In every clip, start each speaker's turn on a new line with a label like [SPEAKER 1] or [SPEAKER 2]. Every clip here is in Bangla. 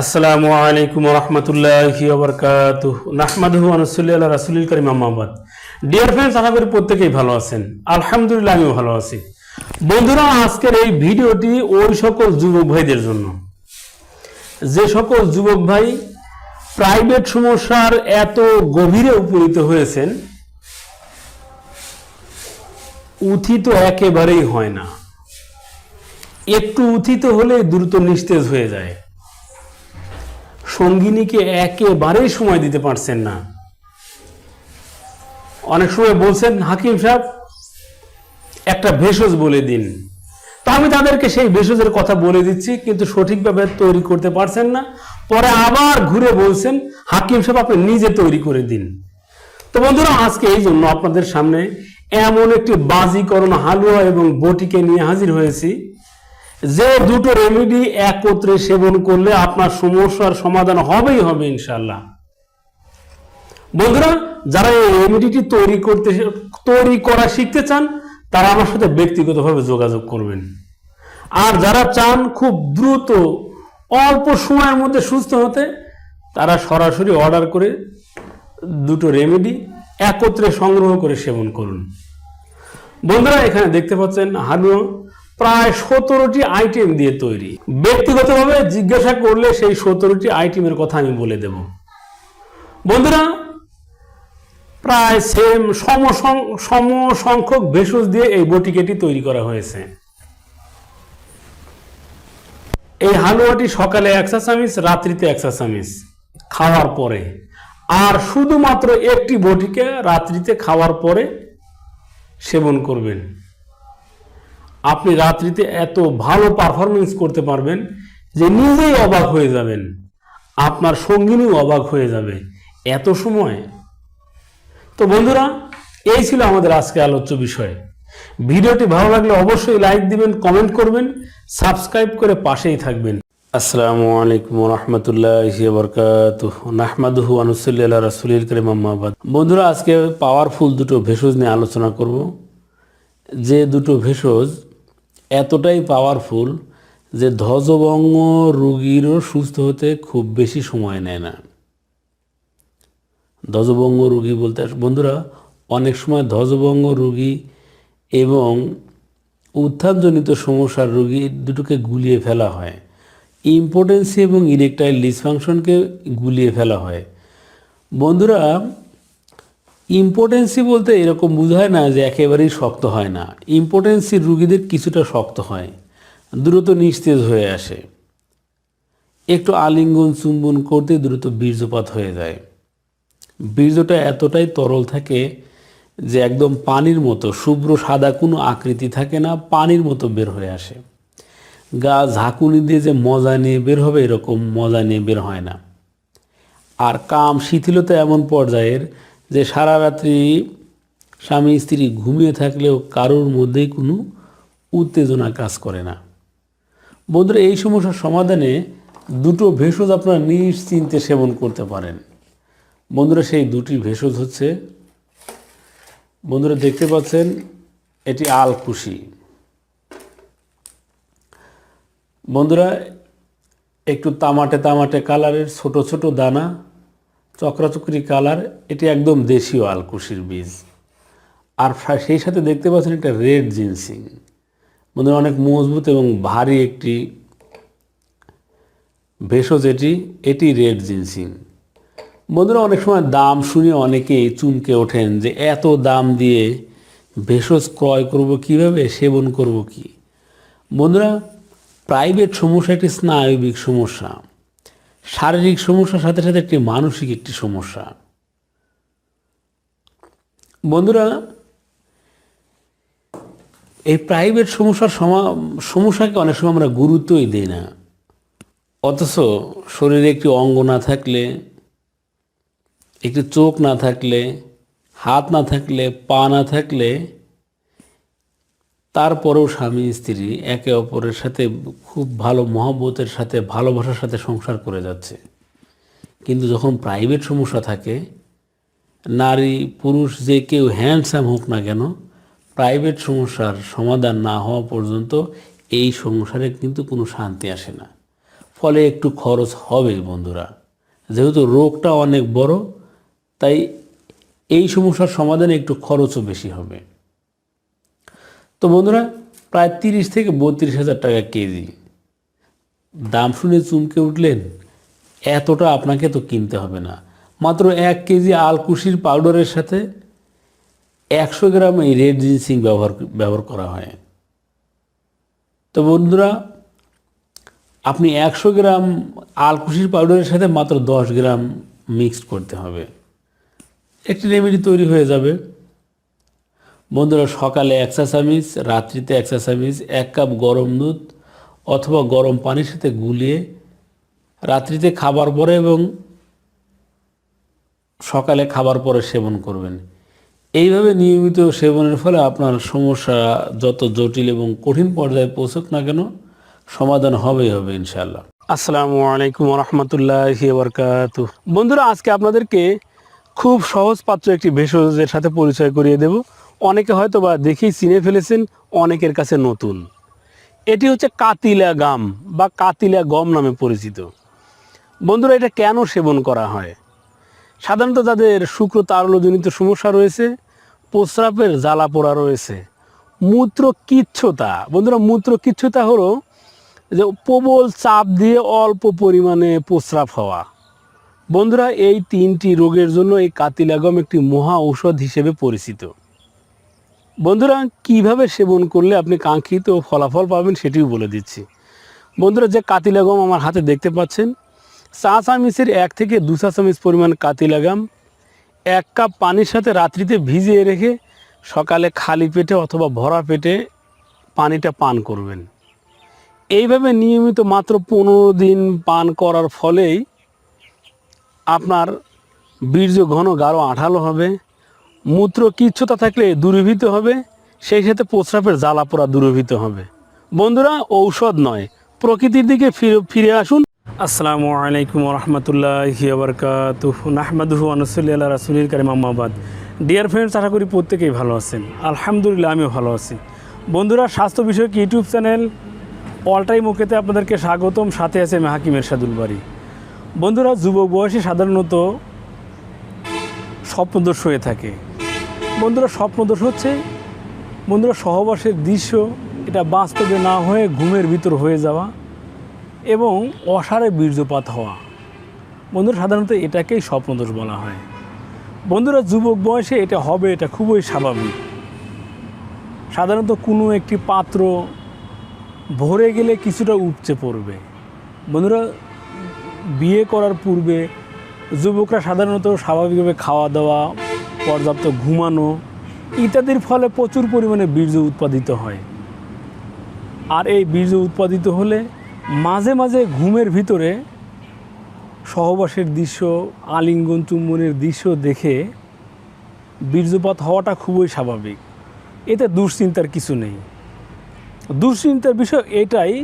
[SPEAKER 1] আসসালামু আলাইকুম রহমতুল্লাহি ওবরকাত নাহমাদুহু আনসুল্লাহ আল্লাহ করিম আহমাবাদ ডিয়ার ফ্রেন্ডস আশা করি প্রত্যেকেই ভালো আছেন। আলহামদুলিল্লাহ, আমিও ভালো আছি। বন্ধুরা, আজকের এই ভিডিওটি ওই সকল যুবক ভাইদের জন্য। যে সকল যুবক ভাই প্রাইভেট সমস্যার এত গভীরে উপনীত হয়েছেন উথিত একেবারেই হয় না। একটু উথিত হলে দ্রুত নিস্তেজ হয়ে যায়। সঙ্গিনীকে একেবারেই সময় দিতে পারছেন না। অনেক সময় বলছেন, হাকিম সাহেব, একটা ভেষজ বলে দিন। তো আমি তাদেরকে সেই ভেষজের কথা বলে দিচ্ছি, কিন্তু সঠিকভাবে তৈরি করতে পারছেন না। পরে আবার ঘুরে বলছেন, হাকিম সাহেব, আপনি নিজে তৈরি করে দিন। তো বন্ধুরা, আজকে এই জন্য আপনাদের সামনে এমন একটি বাজিকরণ, হালুয়া এবং বটিকে নিয়ে হাজির হয়েছি। যে দুটো রেমেডি একত্রে সেবন করলে আপনার সমস্যার সমাধান হবেই হবে ইনশাল্লাহ বন্ধুরা, যারা এই রেমেডিটি তৈরি করতে তৈরি করা শিখতে চান, তারা আমার সাথে ব্যক্তিগতভাবে যোগাযোগ করবেন। আর যারা চান খুব দ্রুত, অল্প সময়ের মধ্যে সুস্থ হতে, তারা সরাসরি অর্ডার করে দুটো রেমেডি একত্রে সংগ্রহ করে সেবন করুন। বন্ধুরা, এখানে দেখতে পাচ্ছেন হালুয়া। প্রায় সতেরোটি আইটেম দিয়ে তৈরি। ব্যক্তিগতভাবে জিজ্ঞাসা করলে সেই সতেরোটি আইটেমের কথা আমি বলে দেব। বন্ধুরা, প্রায় সেম সম সংখ্যক ভেষজ দিয়ে এই বটিকেটি তৈরি করা হয়েছে। এই হালুয়াটি সকালে একশা চামিচ রাত্রিতে একশা চামিচ খাওয়ার পরে। আর শুধুমাত্র একটি বটিকে রাত্রিতে খাওয়ার পরে সেবন করবেন। আপনি রাত্রিতে এত ভালো পারফরমেন্স করতে পারবেন যে নিজেই অবাক হয়ে যাবেন। আপনার সঙ্গিনীও অবাক হয়ে যাবে এত সময়। তো বন্ধুরা, এই ছিল আমাদের আজকে আলোচ্য বিষয়। ভিডিওটি ভালো লাগলে অবশ্যই লাইক দিবেন কমেন্ট করবেন সাবস্ক্রাইব করে পাশেই থাকবেন। আসসালামু আলাইকুম রহমতুল্লাহ বরকাত নাহমাদুহু আনুসুল্লাহ রাসুলিল করিম আম্মাবাদ বন্ধুরা, আজকে পাওয়ারফুল দুটো ভেষজ নিয়ে আলোচনা করব। যে দুটো ভেষজ এতটাই পাওয়ারফুল যে ধ্বজভঙ্গ রুগীরও সুস্থ হতে খুব বেশি সময় নেয় না। ধ্বজভঙ্গ রুগী বলতে বন্ধুরা, অনেক সময় ধ্বজভঙ্গ রুগী এবং উত্থানজনিত সমস্যার রুগী দুটোকে গুলিয়ে ফেলা হয়। ইম্পর্টেন্সি এবং ইলেকট্রাইল ডিসফাংশনকে গুলিয়ে ফেলা হয়। বন্ধুরা ইম্পোর্টেন্সি বলতে এরকম বোঝায় না যে একেবারেই শক্ত হয় না। ইম্পোর্টেন্সির রুগীদের কিছুটা শক্ত হয়, দ্রুত নিস্তেজ হয়ে আসে। একটু আলিঙ্গন চুম্বন করতে দ্রুত বীর্যপাত হয়ে যায়। বীর্যটা এতটাই তরল থাকে যে একদম পানির মতো, শুভ্র সাদা কোনো আকৃতি থাকে না, পানির মতো বের হয়ে আসে। গা ঝাঁকুনি দিয়ে যে মজা নিয়ে বের হবে এরকম মজা নিয়ে বের হয় না। আর কাম শিথিলতা এমন পর্যায়ের যে সারা রাত্রি স্বামী স্ত্রী ঘুমিয়ে থাকলেও কারোর মধ্যেই কোনো উত্তেজনা কাজ করে না। বন্ধুরা, এই সমস্যার সমাধানে দুটো ভেষজ আপনারা নিশ্চিন্তে সেবন করতে পারেন। বন্ধুরা, সেই দুটি ভেষজ হচ্ছে, বন্ধুরা দেখতে পাচ্ছেন, এটি আলকুশি। বন্ধুরা, একটু তামাটে তামাটে কালারের ছোট ছোট দানা চক্রাচক্রি কালার, এটি একদম দেশীয় আলকুশির বীজ। আর সেই সাথে দেখতে পাচ্ছেন একটা রেড জিনসিং। বন্ধুরা অনেক মজবুত এবং ভারী একটি ভেষজ এটি এটি রেড জিনসিং। বন্ধুরা, অনেক সময় দাম শুনে অনেকেই চুমকে ওঠেন যে এত দাম দিয়ে ভেষজ ক্রয় করব কীভাবে, সেবন করব কি? বন্ধুরা প্রাইভেট সমস্যা একটি স্নায়বিক সমস্যা। শারীরিক সমস্যার সাথে সাথে একটি মানসিক একটি সমস্যা। বন্ধুরা, এই প্রাইভেট সমস্যার সমা, সমস্যাকে অনেক সময় আমরা গুরুত্বই দিই না। অথচ শরীরে একটি অঙ্গ না থাকলে, একটি চোখ না থাকলে, হাত না থাকলে, পা না থাকলে তারপরেও স্বামী, স্ত্রী একে অপরের সাথে খুব ভালো মহব্বতের সাথে, ভালোবাসার সাথে সংসার করে যাচ্ছে। কিন্তু যখন প্রাইভেট সমস্যা থাকে, নারী, পুরুষ যে কেউ হ্যান্ডসাম হোক না কেন প্রাইভেট সমস্যার সমাধান না হওয়া পর্যন্ত এই সংসারে কিন্তু কোনো শান্তি আসে না। ফলে একটু খরচ হবে বন্ধুরা। যেহেতু রোগটা অনেক বড়, তাই এই সমস্যার সমাধানে একটু খরচও বেশি হবে। তো বন্ধুরা, প্রায় তিরিশ থেকে বত্রিশ হাজার টাকা কেজি। দাম শুনে চুমকে উঠলেন, এতটা আপনাকে তো কিনতে হবে না। মাত্র এক কেজি আলকুশির পাউডারের সাথে একশো গ্রাম এই রেড জিনসিং ব্যবহার ব্যবহার করা হয়। তো বন্ধুরা, আপনি একশো গ্রাম আলকুশির পাউডারের সাথে মাত্র দশ গ্রাম মিক্সড করতে হবে। একটি রেমেডি তৈরি হয়ে যাবে। বন্ধুরা, সকালে এক চামিচ রাত্রিতে এক চামিচ এক কাপ গরম দুধ অথবা গরম পানির সাথে গুলিয়ে রাত্রিতে খাবার পরে এবং সকালে খাবার পরে সেবন করবেন। এইভাবে নিয়মিত সেবনের ফলে আপনার সমস্যা যত জটিল এবং কঠিন পর্যায়ে পৌঁছক না কেন, সমাধান হবেই হবে ইনশাল্লাহ আসসালামু আলাইকুম রহমতুল্লাহ বরকাত বন্ধুরা, আজকে আপনাদেরকে খুব সহজ পাত্র একটি ভেষজের সাথে পরিচয় করিয়ে দেব। অনেকে হয়তো বা দেখেই চিনে ফেলেছেন, অনেকের কাছে নতুন। এটি হচ্ছে কাতিলা গাম বা কাতিলা গম নামে পরিচিত। বন্ধুরা, এটা কেন সেবন করা হয়? সাধারণত যাদের শুক্র তারলজনিত সমস্যা রয়েছে, প্রস্রাবের জ্বালা পোড়া রয়েছে। মূত্র কিচ্ছতা, বন্ধুরা, মূত্র কিচ্ছতা হলো যে প্রবল চাপ দিয়ে অল্প পরিমাণে প্রস্রাব হওয়া। বন্ধুরা, এই তিনটি রোগের জন্য এই কাতিলাগম একটি মহা ঔষধ হিসেবে পরিচিত। বন্ধুরা, কীভাবে সেবন করলে আপনি কাঙ্ক্ষিত ফলাফল পাবেন সেটিও বলে দিচ্ছি। বন্ধুরা, যে কাতিলাগম আমার হাতে দেখতে পাচ্ছেন চা চামিচের এক থেকে দু চা চামিচ পরিমাণ কাতিলাগাম এক কাপ পানির সাথে রাত্রিতে ভিজিয়ে রেখে সকালে খালি পেটে অথবা ভরা পেটে পানিটা পান করবেন। এইভাবে নিয়মিত মাত্র পনেরো দিন পান করার ফলেই আপনার বীর্য ঘন গাঢ় আঠালো হবে মূত্র কিচ্ছুতা থাকলে দূরীভূত হবে, সেই সাথে প্রস্রাবের জ্বালা পোড়া দূরীভূত হবে। বন্ধুরা, ঔষধ নয়, প্রকৃতির দিকে ফিরে আসুন। আসসালামু আলাইকুম রহমতুল্লাহ বরকাত নাহমাদুহু আনসুল্লাহ রাসুলিল কারিম আহমাবাদ ডিয়ার ফ্রেন্ডস আশা করি প্রত্যেকেই ভালো আছেন। আলহামদুলিল্লাহ, আমিও ভালো আছি। বন্ধুরা, স্বাস্থ্য বিষয়ক ইউটিউব চ্যানেল অলটাই মুখেতে আপনাদেরকে স্বাগতম। সাথে আছে আমি হাকিম এরশাদুল বাড়ি বন্ধুরা, যুবক বয়সে সাধারণত স্বপ্নদোষ হয়ে থাকে। বন্ধুরা, স্বপ্নদোষ হচ্ছে, বন্ধুরা, সহবাসের দৃশ্য, এটা বাস্তবে না হয়ে ঘুমের ভিতর হয়ে যাওয়া এবং অসারে বীর্যপাত হওয়া। বন্ধুরা, সাধারণত এটাকেই স্বপ্নদোষ বলা হয়। বন্ধুরা, যুবক বয়সে এটা হবে, এটা খুবই স্বাভাবিক। সাধারণত কোনো একটি পাত্র ভরে গেলে কিছুটা উপচে পড়বে। বন্ধুরা, বিয়ে করার পূর্বে যুবকরা সাধারণত স্বাভাবিকভাবে খাওয়া দাওয়া পর্যাপ্ত ঘুমানো ইত্যাদির ফলে প্রচুর পরিমাণে বীর্য উৎপাদিত হয়। আর এই বীর্য উৎপাদিত হলে মাঝে মাঝে ঘুমের ভিতরে সহবাসের দৃশ্য, আলিঙ্গন চুম্বনের দৃশ্য দেখে বীর্যপাত হওয়াটা খুবই স্বাভাবিক। এতে দুশ্চিন্তার কিছু নেই। দুশ্চিন্তার বিষয় এটাই,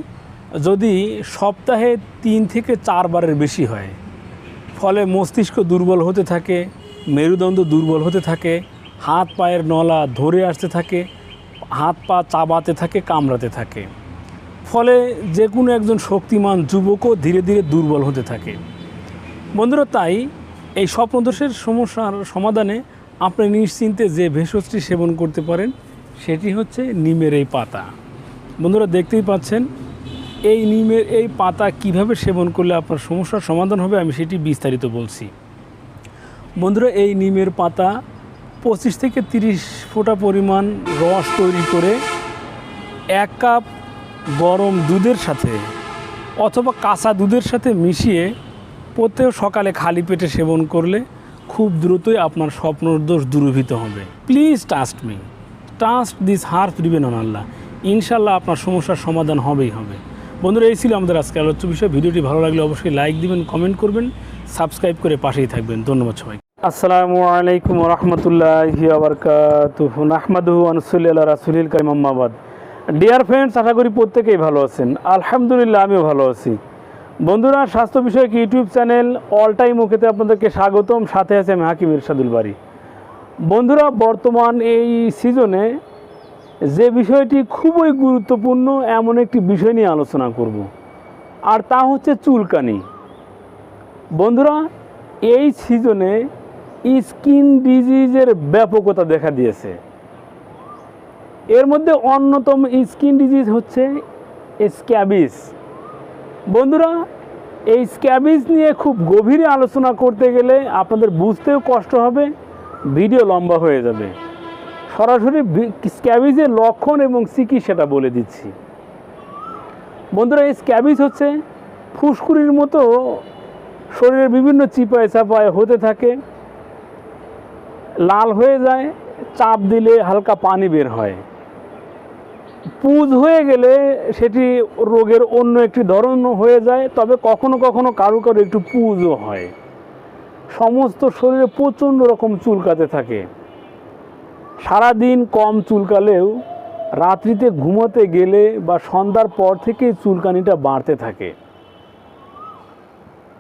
[SPEAKER 1] যদি সপ্তাহে তিন থেকে চারবারের বেশি হয়, ফলে মস্তিষ্ক দুর্বল হতে থাকে মেরুদণ্ড দুর্বল হতে থাকে, হাত পায়ের নলা ধরে আসতে থাকে, হাত পা চাবাতে থাকে, কামড়াতে থাকে। ফলে যে কোনো একজন শক্তিমান যুবকও ধীরে ধীরে দুর্বল হতে থাকে। বন্ধুরা, তাই এই স্বপ্নদোষের সমস্যার সমাধানে আপনি নিশ্চিন্তে যে ভেষজটি সেবন করতে পারেন, সেটি হচ্ছে নিমের এই পাতা। বন্ধুরা, দেখতেই পাচ্ছেন, এই নিমের এই পাতা কীভাবে সেবন করলে আপনার সমস্যার সমাধান হবে আমি সেটি বিস্তারিত বলছি। বন্ধুরা, এই নিমের পাতা পঁচিশ থেকে তিরিশ ফোঁটা পরিমাণ রস তৈরি করে এক কাপ গরম দুধের সাথে অথবা কাঁচা দুধের সাথে মিশিয়ে প্রত্যেক সকালে খালি পেটে সেবন করলে খুব দ্রুতই আপনার স্বপ্নর দোষ দূরীভূত হবে। Please trust me trust this হার্ফ রিবেন আল্লাহ ইনশাল্লাহ আপনার সমস্যার সমাধান হবেই হবে। বন্ধুরা, এই ছিল আমাদের আজকে আলোচ্য বিষয়। ভিডিওটি ভালো লাগলে অবশ্যই লাইক দিবেন কমেন্ট করবেন সাবস্ক্রাইব করে পাশেই থাকবেন। ধন্যবাদ সবাই আসসালামু আলাইকুম রহমতুল্লাহি আবরকাতুহ নাহমাদুহু আনসুল্লাহ রাসুলিল কারিম আম্মাবাদ ডিয়ার ফ্রেন্ডস আশা করি প্রত্যেকেই ভালো আছেন। আলহামদুলিল্লাহ, আমিও ভালো আছি। বন্ধুরা, স্বাস্থ্য বিষয়ক ইউটিউব চ্যানেল অল টাইম মুখেতে আপনাদেরকে স্বাগতম। সাথে আছে আমি হাকিম ইরশাদুল বাড়ি বন্ধুরা, বর্তমান এই সিজনে যে বিষয়টি খুবই গুরুত্বপূর্ণ, এমন একটি বিষয় নিয়ে আলোচনা করব। আর তা হচ্ছে চুলকানি। বন্ধুরা, এই সিজনে স্কিন ডিজিজের ব্যাপকতা দেখা দিয়েছে। এর মধ্যে অন্যতম স্কিন ডিজিজ হচ্ছে স্ক্যাবিস বন্ধুরা, এই স্ক্যাবিস নিয়ে খুব গভীরে আলোচনা করতে গেলে আপনাদের বুঝতেও কষ্ট হবে, ভিডিও লম্বা হয়ে যাবে। সরাসরি স্ক্যাবিসের লক্ষণ এবং চিকিৎসাটা বলে দিচ্ছি। বন্ধুরা, এই স্ক্যাবিস হচ্ছে ফুসকুড়ির মতো শরীরের বিভিন্ন চিপায় চাপায় হতে থাকে। লাল হয়ে যায়, চাপ দিলে হালকা পানি বের হয়। পুজ হয়ে গেলে সেটি রোগের অন্য একটি ধরন হয়ে যায়, তবে কখনো কখনো কারও কারও একটু পুজও হয়। সমস্ত শরীরে প্রচণ্ড রকম চুলকাতে থাকে। সারাদিন কম চুলকালেও রাত্রিতে ঘুমোতে গেলে বা সন্ধ্যার পর থেকেই চুলকানিটা বাড়তে থাকে।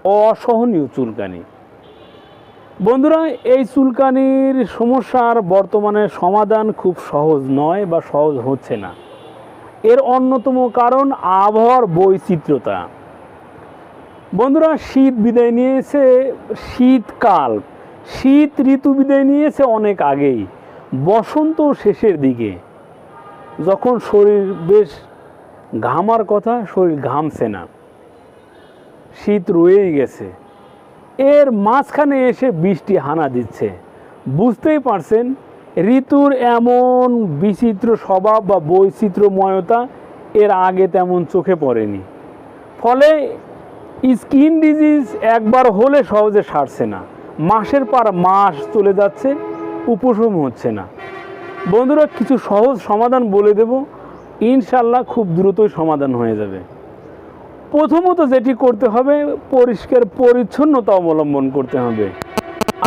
[SPEAKER 1] অসহনীয় চুলকানি। বন্ধুরা, এই চুলকানির সমস্যার বর্তমানে সমাধান খুব সহজ নয় বা সহজ হচ্ছে না। এর অন্যতম কারণ আবহাওয়ার বৈচিত্র্যতা। বন্ধুরা, শীত বিদায় নিয়েছে, শীতকাল। শীত ঋতু বিদায় নিয়েছে অনেক আগেই, বসন্ত শেষের দিকে। যখন শরীর বেশ ঘামার কথা, শরীর ঘামছে না। শীত রয়েই গেছে। এর মাঝখানে এসে বৃষ্টি হানা দিচ্ছে। বুঝতেই পারছেন, ঋতুর এমন বিচিত্র স্বভাব বা বৈচিত্র্যময়তা এর আগে তেমন চোখে পড়েনি। ফলে স্কিন ডিজিজ একবার হলে সহজে সারছে না। মাসের পর মাস চলে যাচ্ছে, উপশম হচ্ছে না। বন্ধুরা, কিছু সহজ সমাধান বলে দেব। ইনশাল্লাহ খুব দ্রুতই সমাধান হয়ে যাবে। প্রথমত যেটি করতে হবে, পরিষ্কার পরিচ্ছন্নতা অবলম্বন করতে হবে।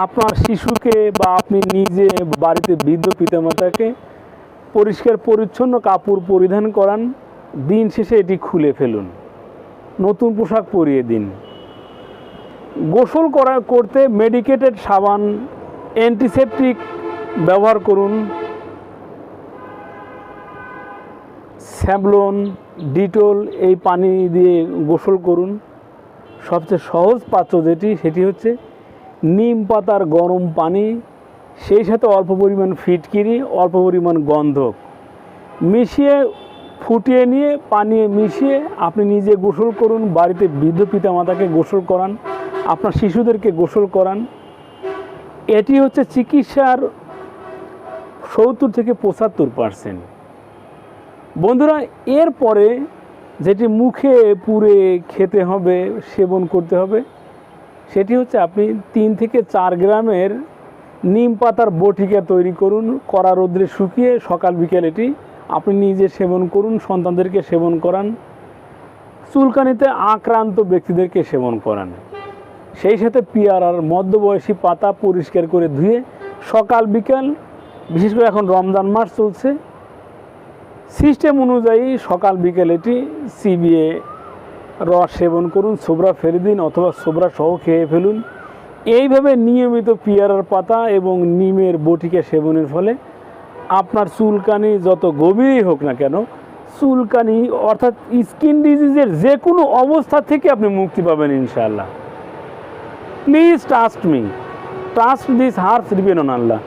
[SPEAKER 1] আপনার শিশুকে বা আপনি নিজে বাড়িতে বৃদ্ধ পিতামাতাকে পরিষ্কার পরিচ্ছন্ন কাপড় পরিধান করান, দিন শেষে এটি খুলে ফেলুন। নতুন পোশাক পরিয়ে দিন। গোসল করা, করতে মেডিকেটেড সাবান অ্যান্টিসেপটিক ব্যবহার করুন। স্যাভলন ডিটল এই পানি দিয়ে গোসল করুন। সবচেয়ে সহজ পাত্র যেটি, সেটি হচ্ছে নিম পাতার গরম পানি, সেই সাথে অল্প পরিমাণ ফিটকিরি, অল্প পরিমাণ গন্ধক মিশিয়ে, ফুটিয়ে নিয়ে, পানি মিশিয়ে আপনি নিজে গোসল করুন। বাড়িতে বৃদ্ধ পিতামাতাকে গোসল করান, আপনার শিশুদেরকে গোসল করান। এটি হচ্ছে চিকিৎসার সত্তর থেকে পঁচাত্তর পার্সেন্ট। বন্ধুরা, এরপরে যেটি মুখে পুরে খেতে হবে, সেবন করতে হবে, সেটি হচ্ছে আপনি তিন থেকে চার গ্রামের নিম পাতার বটিকা তৈরি করুন, কড়া রোদ্রে শুকিয়ে সকাল বিকেল এটি আপনি নিজে সেবন করুন, সন্তানদেরকে সেবন করান, চুলকানিতে আক্রান্ত ব্যক্তিদেরকে সেবন করান। সেই সাথে পিয়ারার মধ্যবয়সী পাতা পরিষ্কার করে ধুয়ে সকাল বিকাল, বিশেষ করে এখন রমজান মাস চলছে সিস্টেম অনুযায়ী সকাল বিকেল এটি চিবিয়ে রস সেবন করুন, সোবরা ফেলে দিন অথবা সোবরা সহ খেয়ে ফেলুন। এইভাবে নিয়মিত পিয়ারার পাতা এবং নিমের বটিকা সেবনের ফলে আপনার চুলকানি যত গভীরই হোক না কেন, চুলকানি অর্থাৎ স্কিন ডিজিজের যে কোনো অবস্থা থেকে আপনি মুক্তি পাবেন ইনশাআল্লাহ। Please trust me. Trust this hertz রিবেন আল্লাহ।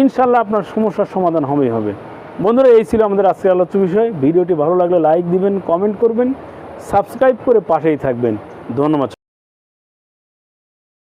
[SPEAKER 1] ইনশাল্লাহ আপনার সমস্যার সমাধান হবেই হবে। বন্ধুরা, এই ছিল আমাদের আজকের আলোচ্য বিষয়। ভিডিওটি ভালো লাগলে লাইক দিবেন, কমেন্ট করবেন, সাবস্ক্রাইব করে পাশেই থাকবেন। ধন্যবাদ।